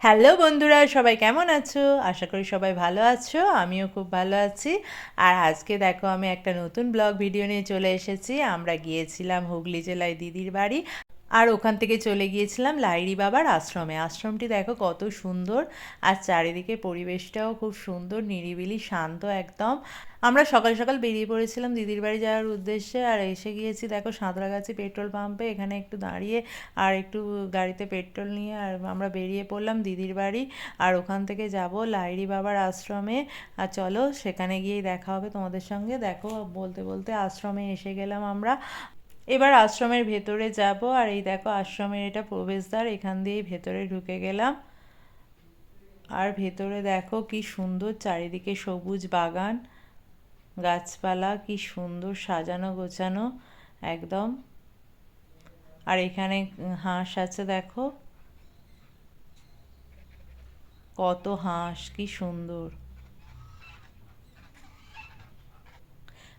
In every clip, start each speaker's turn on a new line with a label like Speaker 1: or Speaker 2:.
Speaker 1: Hello বন্ধুরা, সবাই কেমন আছো? আশা করি সবাই ভালো আছো, আমিও খুব ভালো আছি। আর আজকে দেখো, আমি একটা নতুন ব্লগ ভিডিও নিয়ে চলে এসেছি। আমরা গিয়েছিলাম হুগলি জেলায় দিদির বাড়ি। আর ওখান থেকে চলে গিয়েছিলাম লাইরি বাবার আশ্রমে। আশ্রমটি দেখো কত সুন্দর আর চারিদিকে পরিবেশটাও খুব সুন্দর, নিরিবিলি, শান্ত একদম। আমরা সকাল সকাল বেরিয়ে পড়েছিলাম দিদির বাড়ি যাওয়ার উদ্দেশ্যে আর এসে গিয়েছি দেখো সাঁতরাগাছি পেট্রোল পাম্পে, এখানে একটু দাঁড়িয়ে আর একটু গাড়িতে পেট্রোল নিয়ে আর আমরা বেরিয়ে পড়লাম দিদির বাড়ি আর ওখান থেকে যাব লাইরি বাবার আশ্রমে। আর চলো সেখানে গিয়েই দেখা হবে তোমাদের সঙ্গে। দেখো বলতে বলতে আশ্রমে এসে গেলাম আমরা। এবার আশ্রমের ভেতরে যাব। আর এই দেখো, আশ্রমের এটা প্রবেশদ্বার, এখান দিয়েই ভেতরে ঢুকে গেলাম। আর ভেতরে দেখো কি সুন্দর চারিদিকে সবুজ বাগান, গাছপালা, কি সুন্দর সাজানো গোছানো, একদম। আর এখানে হাঁস আছে দেখো। কত হাঁস, কি সুন্দর।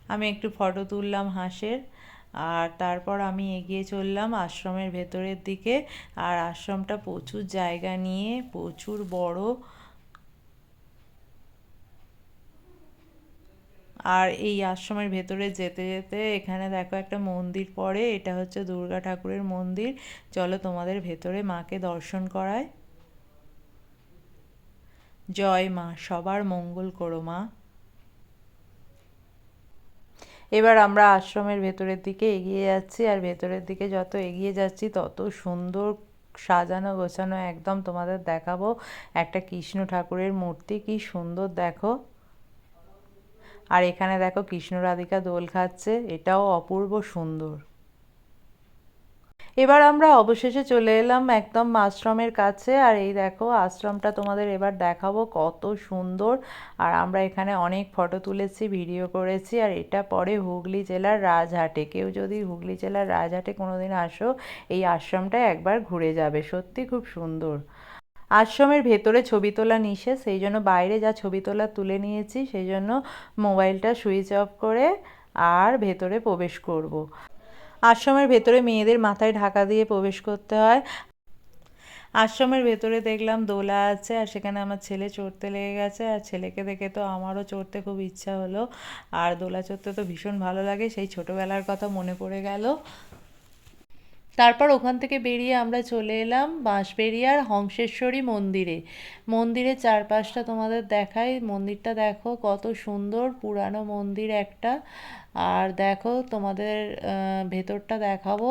Speaker 1: আমি একটু ফটো তুললাম হাঁসের। আর তারপর আমি এগিয়ে চললাম আশ্রমের ভেতরের দিকে। আর আশ্রমটা প্রচুর জায়গা নিয়ে, প্রচুর বড়। আর এই আশ্রমের ভেতরে যেতে যেতে এখানে দেখো একটা মন্দির পড়ে, এটা হচ্ছে দুর্গা ঠাকুরের মন্দির। চলো তোমাদের ভেতরে মাকে দর্শন করায় জয় মা, সবার মঙ্গল করো মা। এবার আমরা আশ্রমের ভেতরের দিকে এগিয়ে যাচ্ছি, আর ভেতরের দিকে যত এগিয়ে যাচ্ছি, তত সুন্দর সাজানো গোছানো একদম তোমাদের দেখাবো। একটা কৃষ্ণ ঠাকুরের মূর্তি, কি সুন্দর দেখো। আর এখানে দেখো কৃষ্ণ রাধিকা দোল খাচ্ছে, এটাও অপূর্ব সুন্দর। এবার আমরা অবশেষে চলে এলাম একদম আশ্রমের কাছে, আর এই দেখো আশ্রমটা তোমাদের এবার দেখাবো কত সুন্দর। আর আমরা এখানে অনেক ফটো তুলেছি, ভিডিও করেছি, আর এটা পরে হুগলি জেলার রাজহাটে। কেউ যদি হুগলি জেলার রাজহাটে কোনোদিন আসো, এই আশ্রমটা একবার ঘুরে যাবে, সত্যি খুব সুন্দর। আশ্রমের ভেতরে ছবি তোলা নিষেধ, সেই জন্য বাইরে যা ছবি তোলা তুলে নিয়েছি, সেই জন্য মোবাইলটা সুইচ অফ করে আর ভেতরে প্রবেশ করব। আশ্রমের ভেতরে মেয়েদের মাথায় ঢাকা দিয়ে প্রবেশ করতে হয়। আশ্রমের ভেতরে দেখলাম দোলা আছে আর সেখানে আমার ছেলে চড়তে লেগে গেছে আর ছেলেকে দেখে তো আমারও চড়তে খুব ইচ্ছা হলো। আর দোলা চড়তে তো ভীষণ ভালো লাগে, সেই ছোটোবেলার কথা মনে পড়ে গেল। তারপর ওখান থেকে বেরিয়ে আমরা চলে এলাম বাঁশবেরিয়ার হংসেশ্বরী মন্দিরে। মন্দিরের চারপাশটা তোমাদের দেখাই। মন্দিরটা দেখো কত সুন্দর, পুরানো মন্দির একটা। আর দেখো তোমাদের ভেতরটা দেখাবো।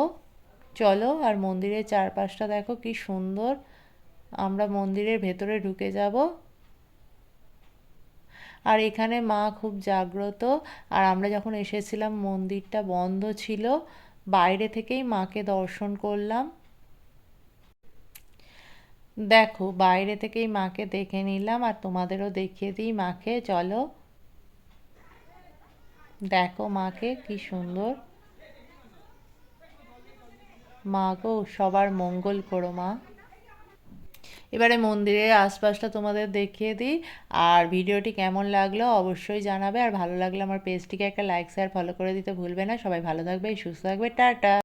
Speaker 1: চলো, আর মন্দিরের চারপাশটা দেখো কি সুন্দর। আমরা মন্দিরের ভেতরে ঢুকে যাব। আর এখানে মা খুব জাগ্রত। আর আমরা যখন এসেছিলাম, মন্দিরটা বন্ধ ছিল। বাইরে থেকেই মাকে দর্শন করলাম। দেখো, বাইরে থেকেই মাকে দেখে নিলাম আর তোমাদেরও দেখিয়ে দিই মাকে, চলো। দেখো মাকে, কি সুন্দর। মা গো, সবার মঙ্গল করো মা। এবারে মন্দিরের আশপাশটা তোমাদের দেখিয়ে দিই। আর ভিডিওটি কেমন লাগল অবশ্যই জানাবে। আর ভালো লাগলে আমার পেজটিকে একটা লাইক শেয়ার ফলো করে দিতে ভুলবে না। সবাই ভালো থাকবে, সুস্থ থাকবে। টাটা!